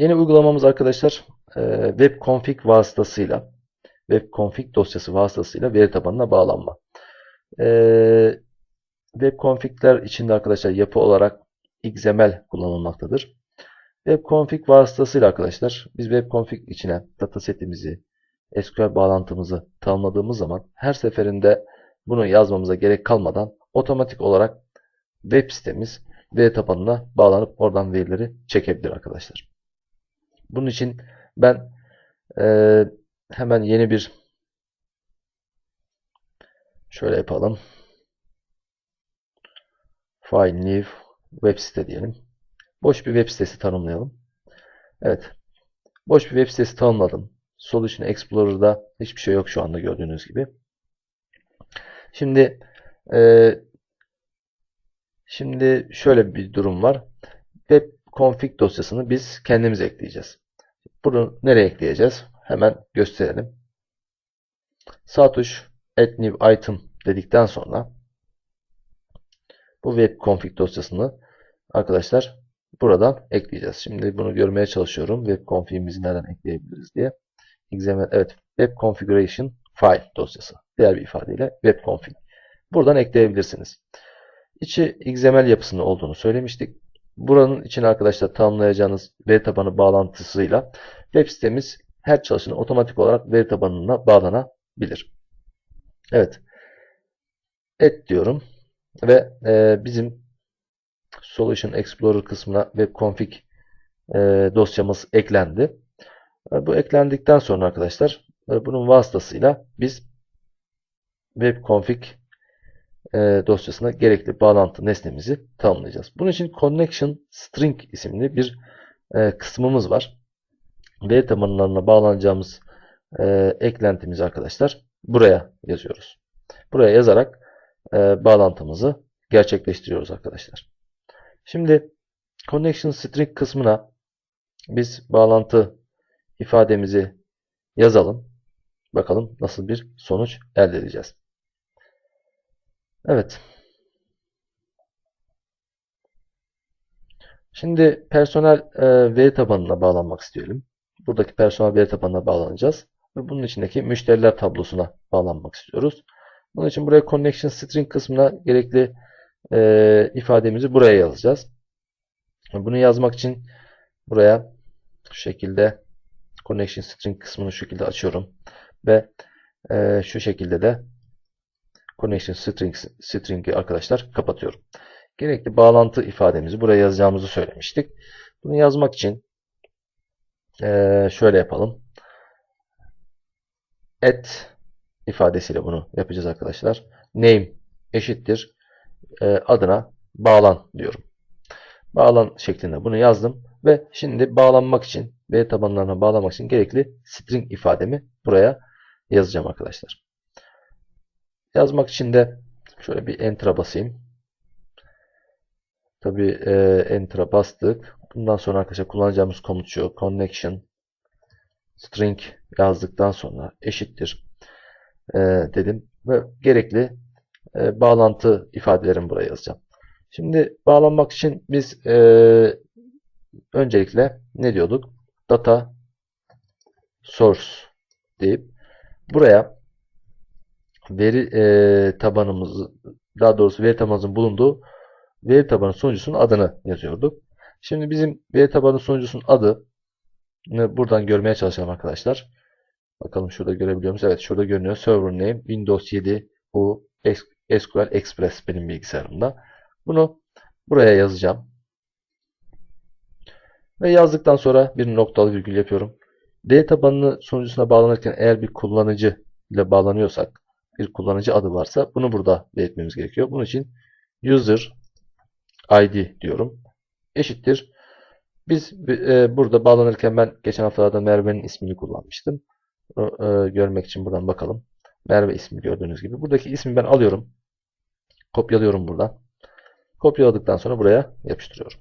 Yeni uygulamamız arkadaşlar e, web config vasıtasıyla web config dosyası vasıtasıyla veri tabanına bağlanma. E, web config'ler içinde arkadaşlar yapı olarak XML kullanılmaktadır. Web config vasıtasıyla arkadaşlar biz web config içine datasetimizi, SQL bağlantımızı tanımladığımız zaman her seferinde bunu yazmamıza gerek kalmadan otomatik olarak web sitemiz veri tabanına bağlanıp oradan verileri çekebilir arkadaşlar. Bunun için ben e, hemen yeni bir şöyle yapalım. File new web site diyelim. Boş bir web sitesi tanımlayalım. Evet. Boş bir web sitesi tanımladım. Solution Explorer'da hiçbir şey yok şu anda gördüğünüz gibi. Şimdi e, şimdi şöyle bir durum var. Web config dosyasını biz kendimiz ekleyeceğiz. Bunu nereye ekleyeceğiz? Hemen gösterelim. Sağ tuş add new item dedikten sonra bu web config dosyasını arkadaşlar buradan ekleyeceğiz. Şimdi bunu görmeye çalışıyorum. Web config'imizi nereden ekleyebiliriz diye. XML, evet web configuration file dosyası. Diğer bir ifadeyle web config. Buradan ekleyebilirsiniz. İçi XML yapısında olduğunu söylemiştik. Buranın için arkadaşlar tanımlayacağınız veri tabanı bağlantısıyla web sitemiz her çalışana otomatik olarak veri tabanına bağlanabilir. Evet. Et diyorum. Ve e, bizim Solution Explorer kısmına web config e, dosyamız eklendi. E, bu eklendikten sonra arkadaşlar e, bunun vasıtasıyla biz web config e, dosyasına gerekli bağlantı nesnemizi tanımlayacağız. Bunun için connection string isimli bir e, kısmımız var. Veri tabanlarına bağlanacağımız e, eklentimizi arkadaşlar buraya yazıyoruz. Buraya yazarak e, bağlantımızı gerçekleştiriyoruz arkadaşlar. Şimdi connection string kısmına biz bağlantı ifademizi yazalım. Bakalım nasıl bir sonuç elde edeceğiz. Evet. Şimdi personel e, veri tabanına bağlanmak isteyelim. Buradaki personel veri tabanına bağlanacağız. Ve bunun içindeki müşteriler tablosuna bağlanmak istiyoruz. Bunun için buraya connection string kısmına gerekli e, ifademizi buraya yazacağız. Bunu yazmak için buraya şu şekilde connection string kısmını şu şekilde açıyorum. Ve e, şu şekilde de connection string, string'i arkadaşlar kapatıyorum. Gerekli bağlantı ifademizi buraya yazacağımızı söylemiştik. Bunu yazmak için şöyle yapalım. At ifadesiyle bunu yapacağız arkadaşlar. Name eşittir adına bağlan diyorum. Bağlan şeklinde bunu yazdım ve şimdi bağlanmak için veri tabanlarına bağlamak için gerekli string ifademi buraya yazacağım arkadaşlar. Yazmak için de şöyle bir enter'a basayım. Tabi e, enter'a bastık. Bundan sonra arkadaşlar kullanacağımız komut şu. Connection string yazdıktan sonra eşittir e, dedim ve gerekli e, bağlantı ifadelerimi buraya yazacağım. Şimdi bağlanmak için biz e, öncelikle ne diyorduk? Data source deyip buraya veri e, tabanımızı daha doğrusu veri tabanımızın bulunduğu veri tabanı sunucusunun adını yazıyorduk. Şimdi bizim veri tabanı sunucusunun adı buradan görmeye çalışalım arkadaşlar. Bakalım şurada görebiliyor musunuz? Evet şurada görünüyor. Server name Windows 7 bu SQL Express benim bilgisayarımda. Bunu buraya yazacağım. Ve yazdıktan sonra bir noktalı virgül yapıyorum. Veri tabanını sunucusuna bağlanırken eğer bir kullanıcı ile bağlanıyorsak bir kullanıcı adı varsa bunu burada belirtmemiz gerekiyor. Bunun için user id diyorum. Eşittir. Biz e, burada bağlanırken ben geçen haftalarda Merve'nin ismini kullanmıştım. Bunu e, görmek için buradan bakalım. Merve ismi gördüğünüz gibi. Buradaki ismi ben alıyorum. Kopyalıyorum buradan. Kopyaladıktan sonra buraya yapıştırıyorum.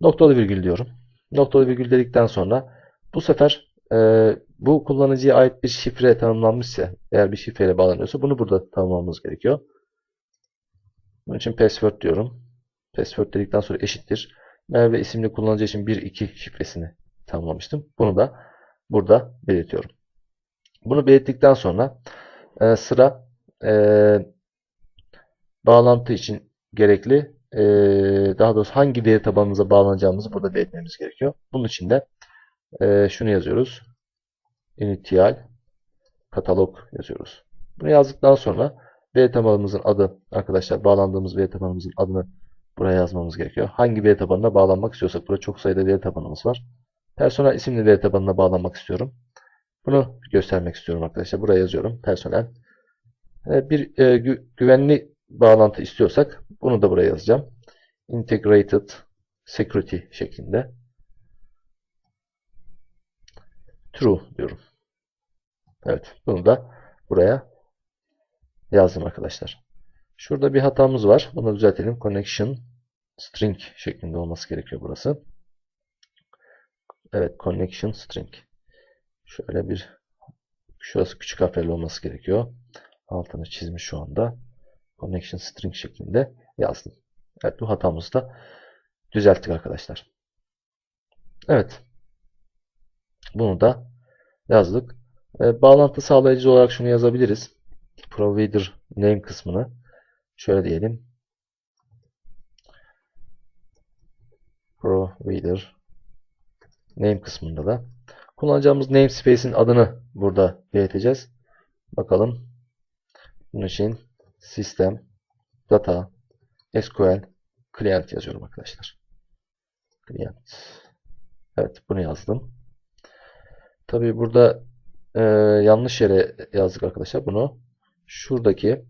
Noktalı virgül diyorum. Noktalı virgül dedikten sonra bu sefer e, bu kullanıcıya ait bir şifre tanımlanmışsa eğer bir şifreyle bağlanıyorsa bunu burada tanımlamamız gerekiyor. Bunun için password diyorum. Password dedikten sonra eşittir. Merve isimli kullanıcı için 1-2 şifresini tamamlamıştım. Bunu da burada belirtiyorum. Bunu belirttikten sonra e, sıra e, bağlantı için gerekli e, daha doğrusu hangi veri tabanımıza bağlanacağımızı burada belirtmemiz gerekiyor. Bunun için de e, şunu yazıyoruz. Initial katalog yazıyoruz. Bunu yazdıktan sonra veri tabanımızın adı arkadaşlar bağlandığımız veri tabanımızın adını buraya yazmamız gerekiyor. Hangi veri tabanına bağlanmak istiyorsak burada çok sayıda veri tabanımız var. Personel isimli veri tabanına bağlanmak istiyorum. Bunu göstermek istiyorum arkadaşlar. Buraya yazıyorum. Personel. E, Bir e, gü- güvenli bağlantı istiyorsak bunu da buraya yazacağım. Integrated Security şeklinde. True diyorum. Evet. Bunu da buraya yazdım arkadaşlar. Şurada bir hatamız var. Bunu düzeltelim. Connection string şeklinde olması gerekiyor burası. Evet. Connection string. Şöyle bir şurası küçük harflerle olması gerekiyor. Altını çizmiş şu anda. Connection string şeklinde yazdım. Evet bu hatamızı da düzelttik arkadaşlar. Evet. Bunu da yazdık. E, bağlantı sağlayıcı olarak şunu yazabiliriz. Provider name kısmını şöyle diyelim. Provider name kısmında da kullanacağımız namespace'in adını burada belirteceğiz. Bakalım. Bunun için sistem data SQL client yazıyorum arkadaşlar. Client. Evet bunu yazdım. Tabii burada e, yanlış yere yazdık arkadaşlar. Bunu şuradaki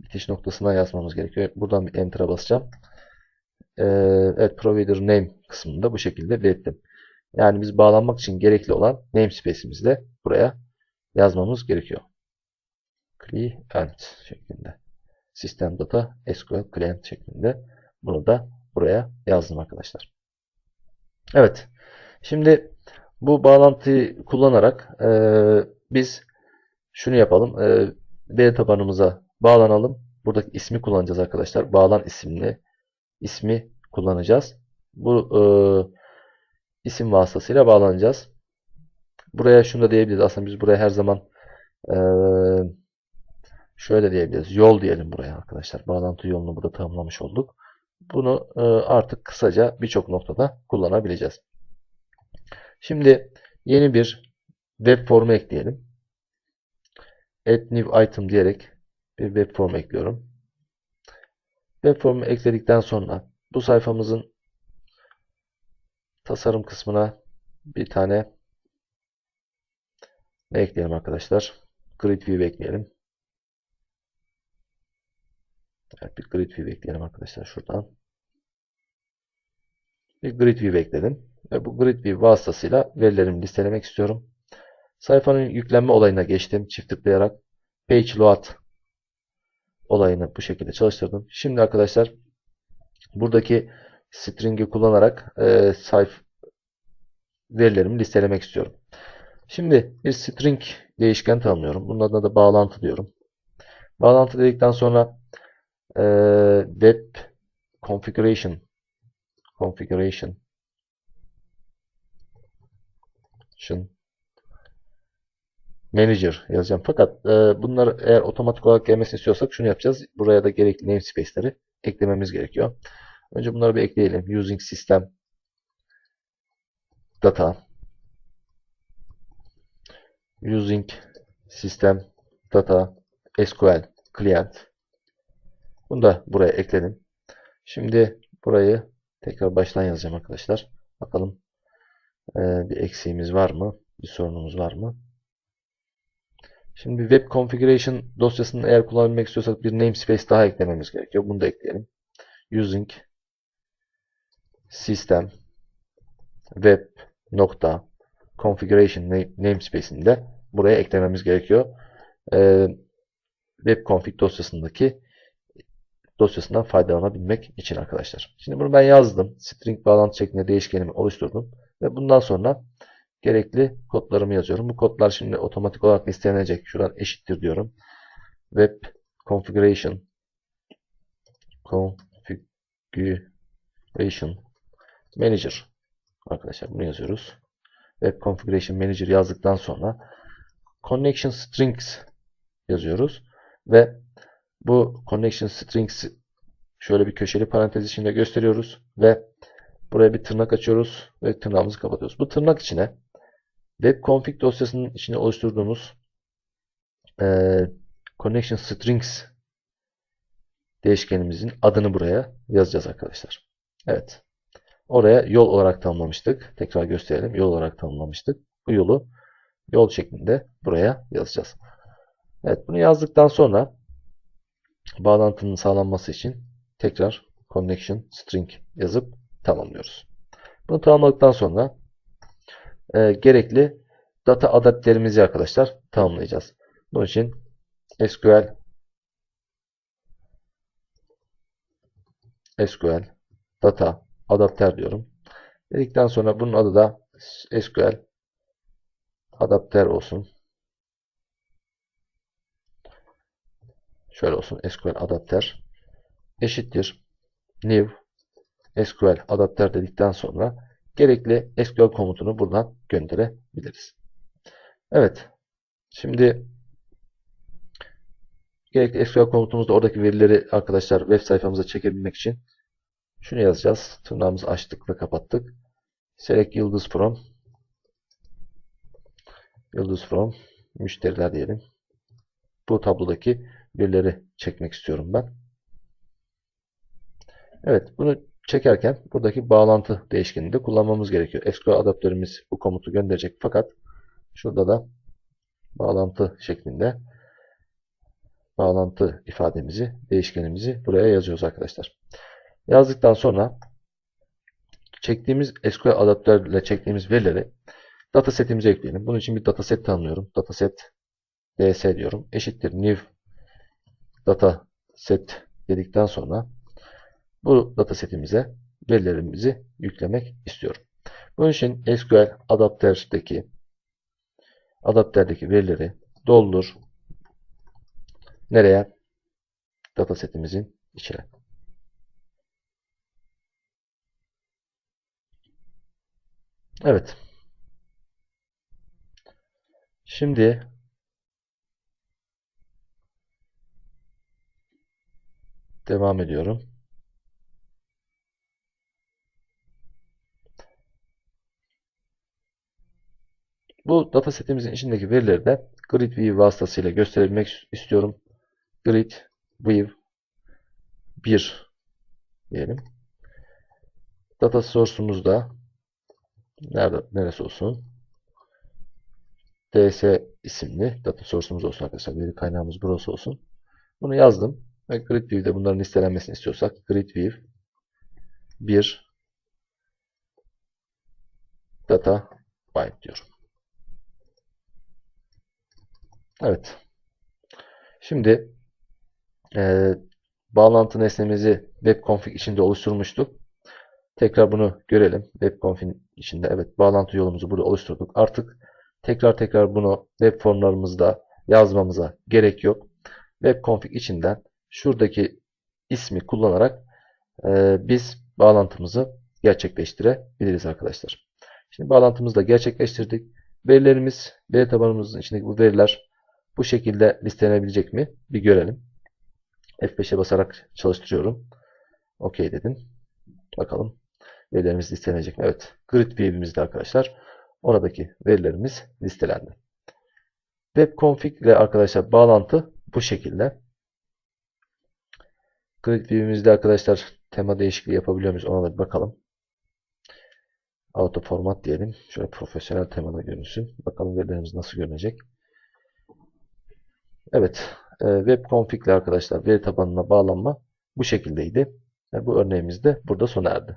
bitiş noktasına yazmamız gerekiyor. Buradan bir enter'a basacağım. E, evet provider name kısmında bu şekilde belirttim. Yani biz bağlanmak için gerekli olan namespace'imizi de buraya yazmamız gerekiyor. Client şeklinde. Sistem data SQL client şeklinde. Bunu da buraya yazdım arkadaşlar. Evet. Şimdi bu bağlantıyı kullanarak e, biz şunu yapalım. E, veri tabanımıza bağlanalım. Buradaki ismi kullanacağız arkadaşlar. Bağlan isimli ismi kullanacağız. Bu e, isim vasıtasıyla bağlanacağız. Buraya şunu da diyebiliriz. Aslında biz buraya her zaman e, şöyle diyebiliriz. Yol diyelim buraya arkadaşlar. Bağlantı yolunu burada tanımlamış olduk. Bunu e, artık kısaca birçok noktada kullanabileceğiz. Şimdi yeni bir web formu ekleyelim. Add new item diyerek bir web formu ekliyorum. Web formu ekledikten sonra bu sayfamızın tasarım kısmına bir tane ne ekleyelim arkadaşlar? Grid view ekleyelim. Evet, bir grid view ekleyelim arkadaşlar şuradan. Bir grid view ekledim. Ve bu grid view vasıtasıyla verilerimi listelemek istiyorum. Sayfanın yüklenme olayına geçtim. Çift tıklayarak page load olayını bu şekilde çalıştırdım. Şimdi arkadaşlar buradaki string'i kullanarak e, sayf verilerimi listelemek istiyorum. Şimdi bir string değişken tanımlıyorum. Bunun adına da bağlantı diyorum. Bağlantı dedikten sonra e, web configuration configuration manager yazacağım. Fakat e, bunları eğer otomatik olarak gelmesini istiyorsak şunu yapacağız. Buraya da gerekli namespace'leri eklememiz gerekiyor. Önce bunları bir ekleyelim. Using system data using system data SQL client bunu da buraya ekledim. Şimdi burayı tekrar baştan yazacağım arkadaşlar. Bakalım bir eksiğimiz var mı? Bir sorunumuz var mı? Şimdi web configuration dosyasını eğer kullanabilmek istiyorsak bir namespace daha eklememiz gerekiyor. Bunu da ekleyelim. Using system web nokta configuration namespace'ini de buraya eklememiz gerekiyor. Ee, web config dosyasındaki dosyasından faydalanabilmek için arkadaşlar. Şimdi bunu ben yazdım. String bağlantı şeklinde değişkenimi oluşturdum. Ve bundan sonra gerekli kodlarımı yazıyorum. Bu kodlar şimdi otomatik olarak listelenecek. Şuradan eşittir diyorum. Web configuration configuration manager arkadaşlar bunu yazıyoruz. Web Configuration Manager yazdıktan sonra Connection Strings yazıyoruz ve bu Connection Strings şöyle bir köşeli parantez içinde gösteriyoruz ve buraya bir tırnak açıyoruz ve tırnağımızı kapatıyoruz. Bu tırnak içine web config dosyasının içine oluşturduğumuz eee, connection strings değişkenimizin adını buraya yazacağız arkadaşlar. Evet. Oraya yol olarak tanımlamıştık. Tekrar gösterelim. Yol olarak tanımlamıştık. Bu yolu yol şeklinde buraya yazacağız. Evet. Bunu yazdıktan sonra bağlantının sağlanması için tekrar connection string yazıp tamamlıyoruz. Bunu tamamladıktan sonra e, gerekli data adapterimizi arkadaşlar tamamlayacağız. Bunun için SQL SQL data adapter diyorum. Dedikten sonra bunun adı da SQL adapter olsun. Şöyle olsun SQL adapter eşittir new SQL adapter dedikten sonra gerekli SQL komutunu buradan gönderebiliriz. Evet. Şimdi gerekli SQL komutumuzda oradaki verileri arkadaşlar web sayfamıza çekebilmek için şunu yazacağız. Tırnağımızı açtık ve kapattık. Select yıldız from yıldız from müşteriler diyelim. Bu tablodaki verileri çekmek istiyorum ben. Evet, bunu çekerken buradaki bağlantı değişkenini de kullanmamız gerekiyor. SQL adaptörümüz bu komutu gönderecek fakat şurada da bağlantı şeklinde bağlantı ifademizi, değişkenimizi buraya yazıyoruz arkadaşlar. Yazdıktan sonra çektiğimiz SQL adaptörle çektiğimiz verileri datasetimize ekleyelim. Bunun için bir dataset tanımlıyorum. Dataset ds diyorum. Eşittir new dataset dedikten sonra bu datasetimize verilerimizi yüklemek istiyorum. Bunun için SQL adapterdeki adapterdeki verileri doldur nereye? Datasetimizin içine. Evet. Şimdi devam ediyorum. Bu datasetimizin içindeki verileri de grid view vasıtasıyla gösterebilmek istiyorum. Grid view 1 diyelim. Data source'umuz nerede neresi olsun? ds isimli data source'umuz olsun arkadaşlar. Veri kaynağımız burası olsun. Bunu yazdım. Ve grid view'de bunların listelenmesini istiyorsak grid view 1 data bind diyorum. Evet. Şimdi e, bağlantı nesnemizi webconfig içinde oluşturmuştuk. Tekrar bunu görelim. Webconfig içinde evet bağlantı yolumuzu burada oluşturduk. Artık tekrar tekrar bunu web formlarımızda yazmamıza gerek yok. Webconfig içinden şuradaki ismi kullanarak e, biz bağlantımızı gerçekleştirebiliriz arkadaşlar. Şimdi bağlantımızı da gerçekleştirdik. Verilerimiz, veri tabanımızın içindeki bu veriler bu şekilde listelenebilecek mi? Bir görelim. F5'e basarak çalıştırıyorum. OK dedim. Bakalım verilerimiz listelenecek mi? Evet. Grid view'imizde arkadaşlar oradaki verilerimiz listelendi. Web config ile arkadaşlar bağlantı bu şekilde. Grid view'imizde arkadaşlar tema değişikliği yapabiliyor muyuz? Ona da bir bakalım. Auto format diyelim. Şöyle profesyonel temada görünsün. Bakalım verilerimiz nasıl görünecek. Evet. E, web config ile arkadaşlar veri tabanına bağlanma bu şekildeydi. Bu örneğimiz de burada sona erdi.